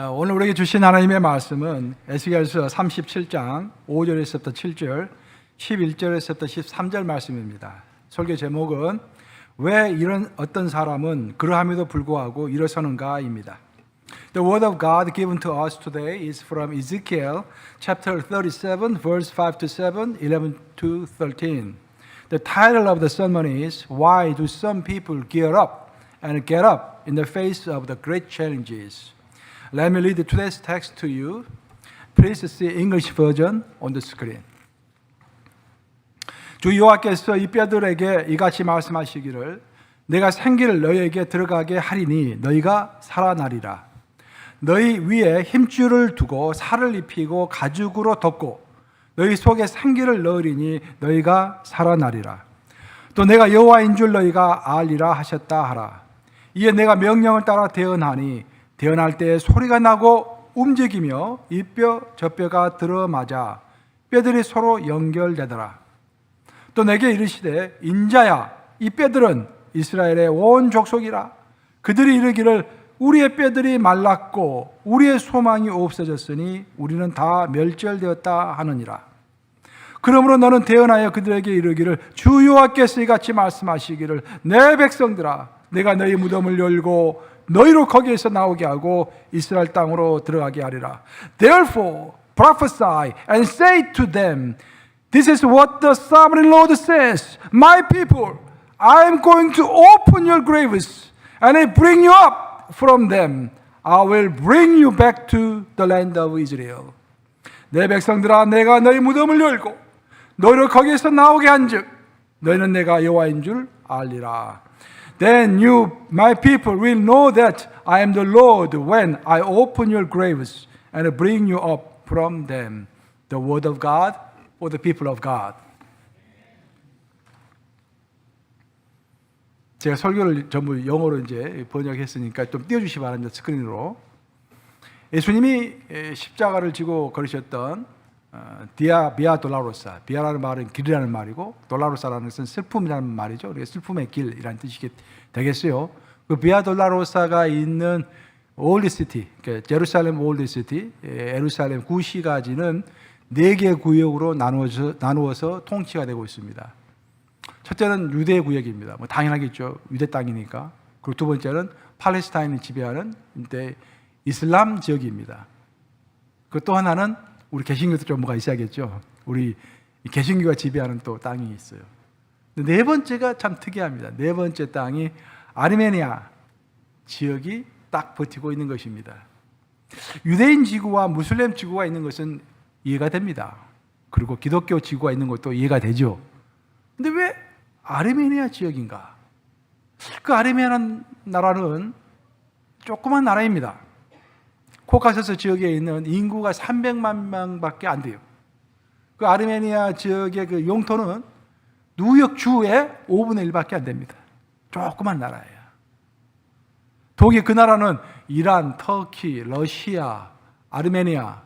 어, 오늘 우리에게 주신 하나님의 말씀은 에스겔서 37장 5절에서부터 7절, 11절에서부터 13절 말씀입니다. 설교 제목은 왜 이런 어떤 사람은 그러함에도 불구하고 일어서는가입니다. The word of God given to us today is from Ezekiel chapter 37 verse 5 to 7, 11 to 13. The title of the sermon is Why do some people gear up and get up in the face of the great challenges? Let me read today's text to you. Please see English version on the screen. 주 여호와께서 이 뼈들에게 이같이 말씀하시기를 내가 생기를 너희에게 들어가게 하리니 너희가 살아나리라. 너희 위에 힘줄을 두고 살을 입히고 가죽으로 덮고 너희 속에 생기를 넣으리니 너희가 살아나리라. 또 내가 여호와인 줄 너희가 알리라 하셨다 하라. 이에 내가 명령을 따라 대언하니 대언할 때 소리가 나고 움직이며 이 뼈 저 뼈가 들어맞아 뼈들이 서로 연결되더라. 또 내게 이르시되 인자야 이 뼈들은 이스라엘의 온 족속이라 그들이 이르기를 우리의 뼈들이 말랐고 우리의 소망이 없어졌으니 우리는 다 멸절되었다 하느니라. 그러므로 너는 대언하여 그들에게 이르기를 주 여호와께서 이같이 말씀하시기를 내 백성들아 내가 너희 무덤을 열고 너희로 거기에서 나오게 하고 이스라엘 땅으로 들어가게 하리라. Therefore prophesy and say to them This is what the sovereign Lord says My people I am going to open your graves and I bring you up from them I will bring you back to the land of Israel. 내 백성들아 내가 너희 무덤을 열고 너희를 거기에서 나오게 한즉 너희는 내가 여호와인 줄 알리라. Then you my people will know that I am the Lord when I open your graves and bring you up from them. The word of God for the people of God. 제가 설교를 전부 영어로 이제 번역했으니까 좀 띄워주시 기 바랍니다. 스크린으로. 예수님이 십자가를 지고 걸으셨던 어, 디아 비아 돌라로사 비아라는 말은 길이라는 말이고 돌라로사라는 것은 슬픔이라는 말이죠. 우리가 슬픔의 길이라는 뜻이 되겠어요. 그 비아 돌라로사가 있는 올드 시티, 그러니까 제루살렘 올드 시티, 예루살렘 구시가지는 네 개 구역으로 나누어서 나누어서 통치가 되고 있습니다. 첫째는 유대 구역입니다. 뭐 당연하겠죠. 유대 땅이니까. 그리고 두 번째는 팔레스타인을 지배하는 이제 이슬람 지역입니다. 그 또 하나는 우리 개신교도 좀 뭐가 있어야겠죠. 우리 개신교가 지배하는 또 땅이 있어요. 네 번째가 참 특이합니다. 네 번째 땅이 아르메니아 지역이 딱 버티고 있는 것입니다. 유대인 지구와 무슬림 지구가 있는 것은 이해가 됩니다. 그리고 기독교 지구가 있는 것도 이해가 되죠. 근데 왜 아르메니아 지역인가? 그 아르메니아 나라는 조그만 나라입니다. 코카서스 지역에 있는 인구가 300만 명밖에 안 돼요. 그 아르메니아 지역의 그 영토는 뉴욕 주의 5분의 1밖에 안 됩니다. 조그만 나라예요. 독일 그 나라는 이란, 터키, 러시아, 아르메니아,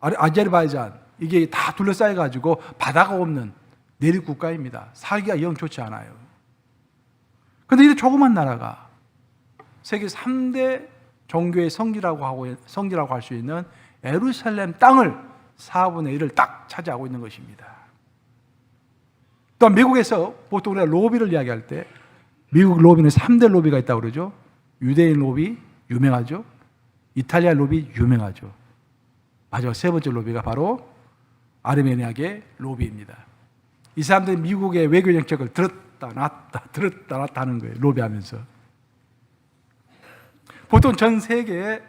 아제르바이잔 이게 다 둘러싸여 가지고 바다가 없는 내륙 국가입니다. 살기가 영 좋지 않아요. 근데 이 조그만 나라가 세계 3대 종교의 성지라고 하고 성지라고 할 수 있는 에루살렘 땅을 4분의 1을 딱 차지하고 있는 것입니다. 또 미국에서 보통 우리가 로비를 이야기할 때 미국 로비는 3대 로비가 있다고 그러죠. 유대인 로비 유명하죠. 이탈리아 로비 유명하죠. 마지막 세 번째 로비가 바로 아르메니아계 로비입니다. 이 사람들이 미국의 외교 정책을 들었다 놨다 들었다 놨다 하는 거예요. 로비하면서. 보통 전 세계에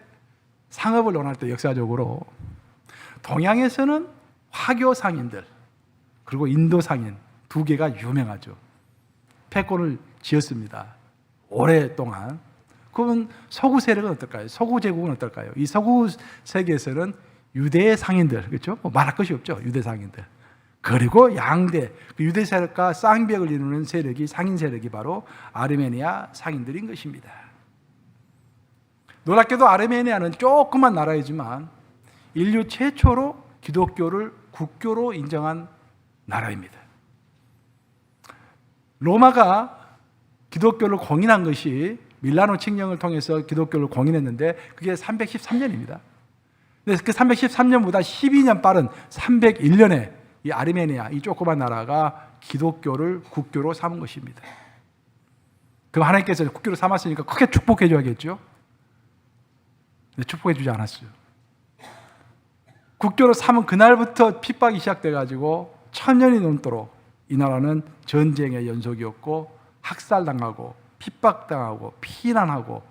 상업을 논할 때 역사적으로 동양에서는 화교 상인들 그리고 인도 상인 두 개가 유명하죠. 패권을 지었습니다. 오랫동안. 그러면 서구 세력은 어떨까요? 서구 제국은 어떨까요? 이 서구 세계에서는 유대 상인들 그렇죠? 뭐 말할 것이 없죠. 유대 상인들. 그리고 양대 그 유대 세력과 쌍벽을 이루는 세력이 상인 세력이 바로 아르메니아 상인들인 것입니다. 놀랍게도 아르메니아는 조그만 나라이지만 인류 최초로 기독교를 국교로 인정한 나라입니다. 로마가 기독교를 공인한 것이 밀라노 칙령을 통해서 기독교를 공인했는데 그게 313년입니다. 그래서 그 313년보다 12년 빠른 301년에 이 아르메니아 이 조그만 나라가 기독교를 국교로 삼은 것입니다. 그럼 하나님께서 국교로 삼았으니까 크게 축복해 줘야겠죠. 축복해 주지 않았어요. 국교로 삼은 그날부터 핍박이 시작돼 가지고 천년이 넘도록 이 나라는 전쟁의 연속이었고 학살당하고 핍박당하고 피난하고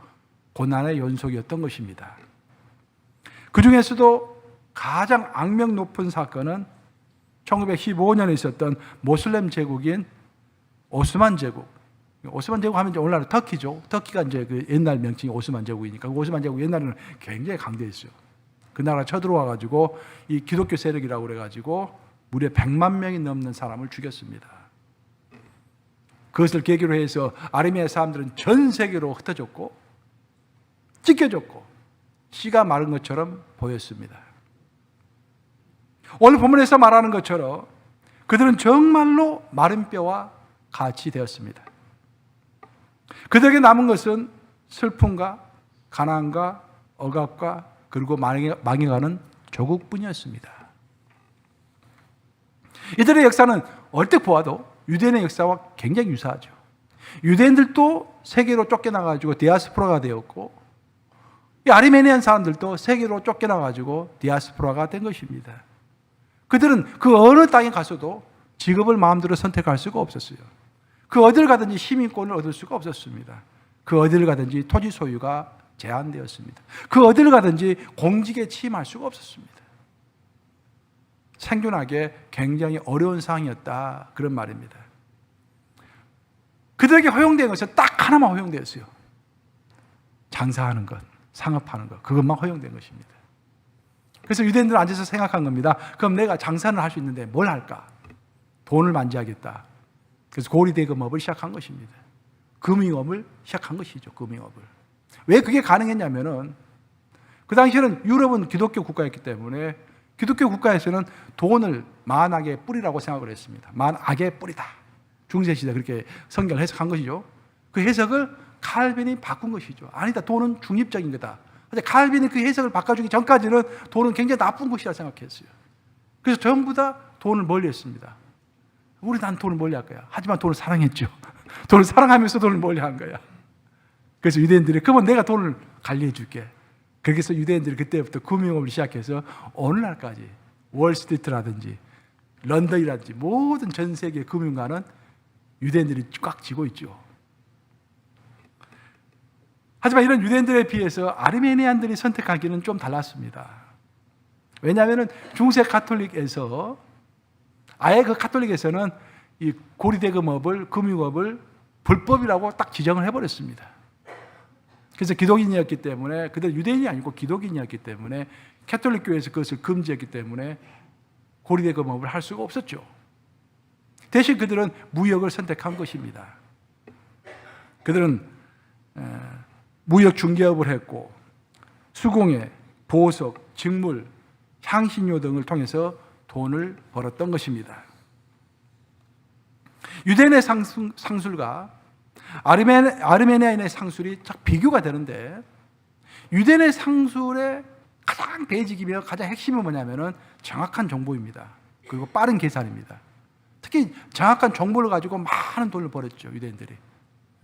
고난의 연속이었던 것입니다. 그 중에서도 가장 악명 높은 사건은 1915년에 있었던 모슬렘 제국인 오스만 제국. 오스만 제국 하면 이제 오늘날 터키죠. 터키가 이제 그 옛날 명칭이 오스만 제국이니까 그 오스만 제국 옛날에는 굉장히 강대했어요. 그 나라 쳐들어와 가지고 이 기독교 세력이라고 그래 가지고 무려 100만 명이 넘는 사람을 죽였습니다. 그것을 계기로 해서 아르메니아 사람들은 전 세계로 흩어졌고 찢겨졌고 씨가 마른 것처럼 보였습니다. 오늘 본문에서 말하는 것처럼 그들은 정말로 마른 뼈와 같이 되었습니다. 그들에게 남은 것은 슬픔과 가난과 억압과 그리고 망해가는 조국뿐이었습니다. 이들의 역사는 얼핏 보아도 유대인의 역사와 굉장히 유사하죠. 유대인들도 세계로 쫓겨나가지고 디아스포라가 되었고, 이 아르메니안 사람들도 세계로 쫓겨나가지고 디아스포라가 된 것입니다. 그들은 그 어느 땅에 가서도 직업을 마음대로 선택할 수가 없었어요. 그 어디를 가든지 시민권을 얻을 수가 없었습니다. 그 어디를 가든지 토지 소유가 제한되었습니다. 그 어디를 가든지 공직에 취임할 수가 없었습니다. 생존하기 굉장히 어려운 상황이었다. 그런 말입니다. 그들에게 허용된 것은 딱 하나만 허용되었어요. 장사하는 것, 상업하는 것, 그것만 허용된 것입니다. 그래서 유대인들은 앉아서 생각한 겁니다. 그럼 내가 장사를 할 수 있는데 뭘 할까? 돈을 만지하겠다. 그래서 고리대금업을 시작한 것입니다. 금융업을 시작한 것이죠. 금융업을. 왜 그게 가능했냐면은 그 당시에는 유럽은 기독교 국가였기 때문에 기독교 국가에서는 돈을 만악의 뿌리라고 생각을 했습니다. 만악의 뿌리다. 중세시대 그렇게 성경을 해석한 것이죠. 그 해석을 칼빈이 바꾼 것이죠. 아니다. 돈은 중립적인 거다. 근데 칼빈이 그 해석을 바꿔주기 전까지는 돈은 굉장히 나쁜 것이라 생각했어요. 그래서 전부 다 돈을 멀리 했습니다. 우리 난 돈을 멀리 할 거야. 하지만 돈을 사랑했죠. 돈을 사랑하면서 돈을 멀리 한 거야. 그래서 유대인들이 그러면 내가 돈을 관리해 줄게. 그래서 유대인들이 그때부터 금융업을 시작해서 오늘날까지 월스트리트라든지 런던이라든지 모든 전 세계 금융가는 유대인들이 꽉 쥐고 있죠. 하지만 이런 유대인들에 비해서 아르메니안들이 선택하기는 좀 달랐습니다. 왜냐하면 중세 카톨릭에서 아예 그 카톨릭에서는 이 고리대금업을 금융업을 불법이라고 딱 지정을 해버렸습니다. 그래서 기독인이었기 때문에 그들 유대인이 아니고 기독인이었기 때문에 캐톨릭 교회에서 그것을 금지했기 때문에 고리대금업을 할 수가 없었죠. 대신 그들은 무역을 선택한 것입니다. 그들은 무역 중개업을 했고 수공예, 보석, 직물, 향신료 등을 통해서 돈을 벌었던 것입니다. 유대인의 상술과 아르메, 아르메니아인의 상술이 딱 비교가 되는데 유대인의 상술의 가장 베이직이며 가장 핵심은 뭐냐면은 정확한 정보입니다. 그리고 빠른 계산입니다. 특히 정확한 정보를 가지고 많은 돈을 벌었죠 유대인들이.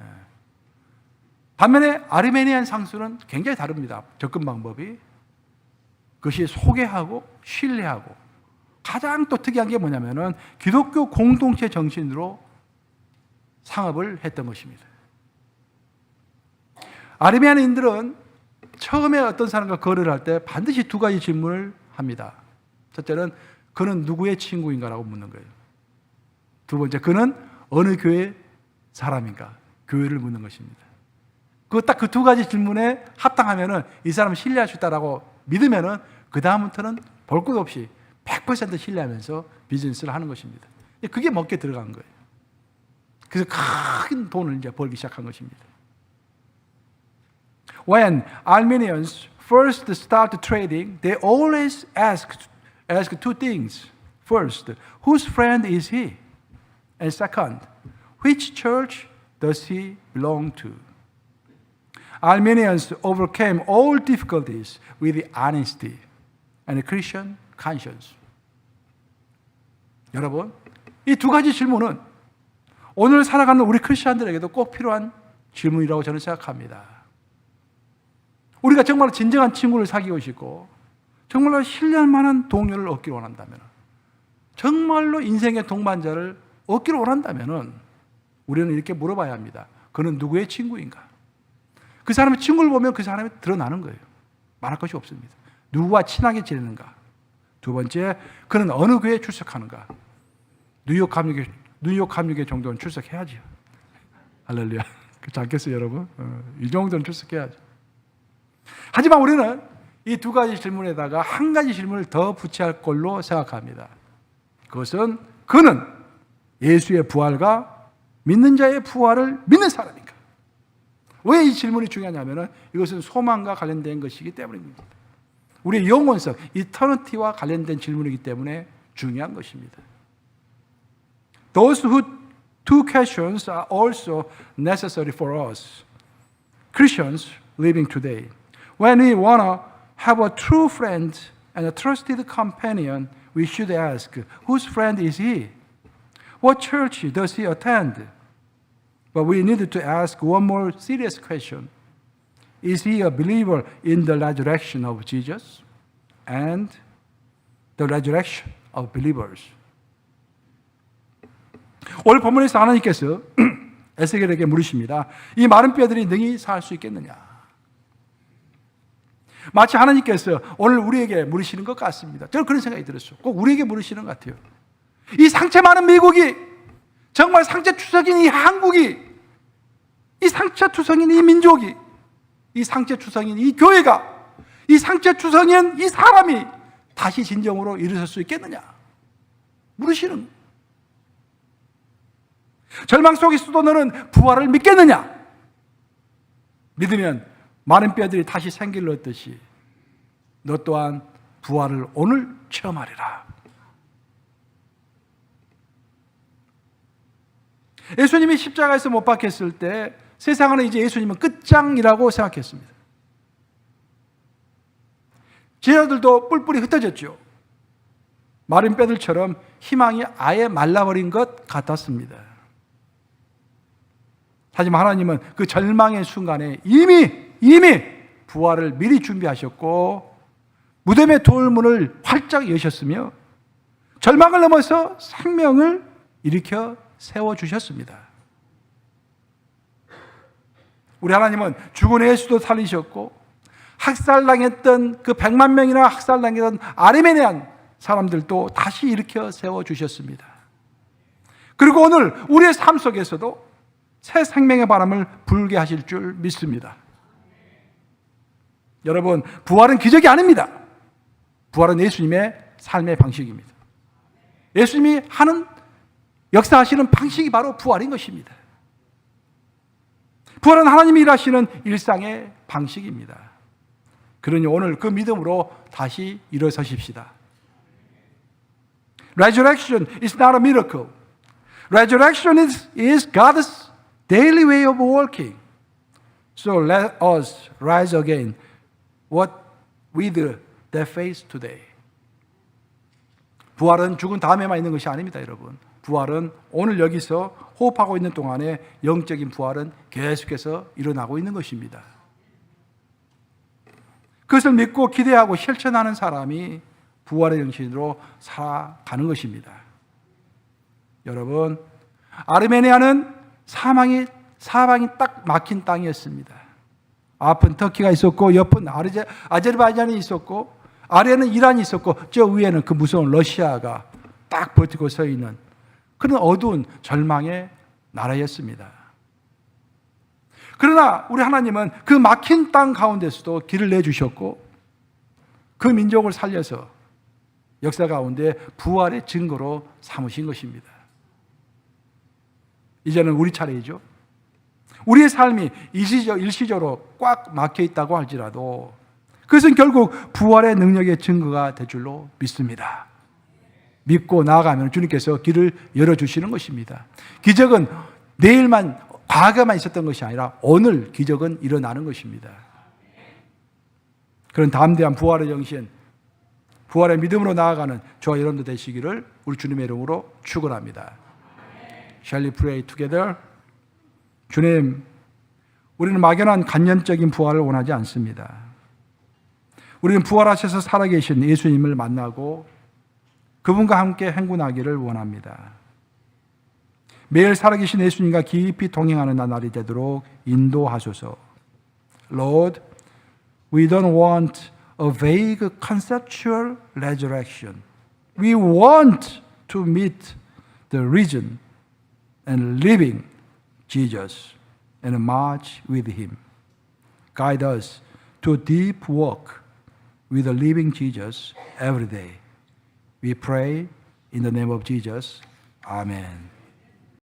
예. 반면에 아르메니안 상술은 굉장히 다릅니다. 접근 방법이 그것이 소개하고 신뢰하고 가장 또 특이한 게 뭐냐면은 기독교 공동체 정신으로 상업을 했던 것입니다. 아르메니아인들은 처음에 어떤 사람과 거래를 할 때 반드시 두 가지 질문을 합니다. 첫째는 그는 누구의 친구인가라고 묻는 거예요. 두 번째, 그는 어느 교회 사람인가? 교회를 묻는 것입니다. 그 딱 그 두 가지 질문에 합당하면은 이 사람을 신뢰할 수 있다라고 믿으면은 그 다음부터는 볼 것 없이 100% 신뢰하면서 비즈니스를 하는 것입니다. 그게 먹게 들어간 거예요. 그래서 큰 돈을 이제 벌기 시작한 것입니다. When Armenians first start trading, they always ask, ask two things. First, whose friend is he? And second, which church does he belong to? Armenians overcame all difficulties with honesty and Christian conscience. 여러분, 이 두 가지 질문은 오늘 살아가는 우리 크리스천들에게도 꼭 필요한 질문이라고 저는 생각합니다. 우리가 정말 진정한 친구를 사귀고 싶고 정말로 신뢰할 만한 동료를 얻기를 원한다면 정말로 인생의 동반자를 얻기를 원한다면 우리는 이렇게 물어봐야 합니다. 그는 누구의 친구인가? 그 사람의 친구를 보면 그 사람이 드러나는 거예요. 말할 것이 없습니다. 누구와 친하게 지내는가? 두 번째, 그는 어느 교회에 출석하는가? 뉴욕 감리교 뉴욕 감리교 정도는 출석해야죠. 할렐루야. 않겠어요, 여러분? 어, 이 정도는 출석해야죠. 하지만 우리는 이 두 가지 질문에다가 한 가지 질문을 더 붙여야 할 걸로 생각합니다. 그것은 그는 예수의 부활과 믿는 자의 부활을 믿는 사람인가? 왜 이 질문이 중요하냐면은 이것은 소망과 관련된 것이기 때문입니다. 우리의 영혼성, 이터너티와 관련된 질문이기 때문에 중요한 것입니다. Those who two questions are also necessary for us, Christians living today. When we want to have a true friend and a trusted companion, we should ask, whose friend is he? What church does he attend? But we need to ask one more serious question. Is he a believer in the resurrection of Jesus and the resurrection of believers? 오늘 본문에서 하나님께서 에스겔에게 물으십니다. 이 마른 뼈들이 능히 살 수 있겠느냐? 마치 하나님께서 오늘 우리에게 물으시는 것 같습니다. 저는 그런 생각이 들었어요. 꼭 우리에게 물으시는 것 같아요. 이 상처 많은 미국이 정말 상처 투성인 이 한국이 이 상처 투성인 이 민족이 이 상처 투성인 이 교회가 이 상처 투성인 이 사람이 다시 진정으로 일어설 수 있겠느냐? 물으시는 절망 속에 있어도 너는 부활을 믿겠느냐? 믿으면 많은 뼈들이 다시 생기를 얻듯이 너 또한 부활을 오늘 체험하리라. 예수님이 십자가에서 못 박혔을 때 세상은 이제 예수님은 끝장이라고 생각했습니다. 제자들도 뿔뿔이 흩어졌죠. 마른 뼈들처럼 희망이 아예 말라버린 것 같았습니다. 하지만 하나님은 그 절망의 순간에 이미 이미 부활을 미리 준비하셨고 무덤의 돌문을 활짝 여셨으며 절망을 넘어서 생명을 일으켜 세워 주셨습니다. 우리 하나님은 죽은 예수도 살리셨고 학살당했던 그 100만 명이나 학살당했던 아르메니안 사람들도 다시 일으켜 세워 주셨습니다. 그리고 오늘 우리의 삶 속에서도 새 생명의 바람을 불게 하실 줄 믿습니다. 여러분, 부활은 기적이 아닙니다. 부활은 예수님의 삶의 방식입니다. 예수님이 하는 역사하시는 방식이 바로 부활인 것입니다. 부활은 하나님이 일하시는 일상의 방식입니다. 그러니 오늘 그 믿음으로 다시 일어서십시다. Resurrection is not a miracle. Resurrection is, is God's daily way of working. So let us rise again. What with that face today. 부활은 죽은 다음에만 있는 것이 아닙니다, 여러분. 부활은 오늘 여기서 호흡하고 있는 동안에 영적인 부활은 계속해서 일어나고 있는 것입니다. 그것을 믿고 기대하고 실천하는 사람이 부활의 정신으로 살아가는 것입니다. 여러분, 아르메니아는 사망이 사방이 딱 막힌 땅이었습니다. 앞은 터키가 있었고 옆은 아르제, 아제르바이잔이 있었고 아래는 이란이 있었고 저 위에는 그 무서운 러시아가 딱 버티고 서 있는 그런 어두운 절망의 나라였습니다. 그러나 우리 하나님은 그 막힌 땅 가운데서도 길을 내주셨고 그 민족을 살려서 역사 가운데 부활의 증거로 삼으신 것입니다. 이제는 우리 차례이죠. 우리의 삶이 일시적, 일시적으로 꽉 막혀 있다고 할지라도 그것은 결국 부활의 능력의 증거가 될 줄로 믿습니다. 믿고 나아가면 주님께서 길을 열어주시는 것입니다. 기적은 내일만 과거만 있었던 것이 아니라 오늘 기적은 일어나는 것입니다. 그런 담대한 부활의 정신, 부활의 믿음으로 나아가는 저와 여러분도 되시기를 우리 주님의 이름으로 축원합니다. We pray together? 주님, 우리는 막연한 간념적인 부활을 원하지 않습니다. 우리는 부활하셔서 살아계신 예수님을 만나고 그분과 함께 행군하기를 원합니다. 매일 살아계신 예수님과 깊이 동행하는 나날이 되도록 인도하소서. Lord, we don't want a vague conceptual resurrection. We want to meet the risen and living Jesus and march with him. Guide us to deep walk with the living Jesus every day. We pray in the name of Jesus. Amen.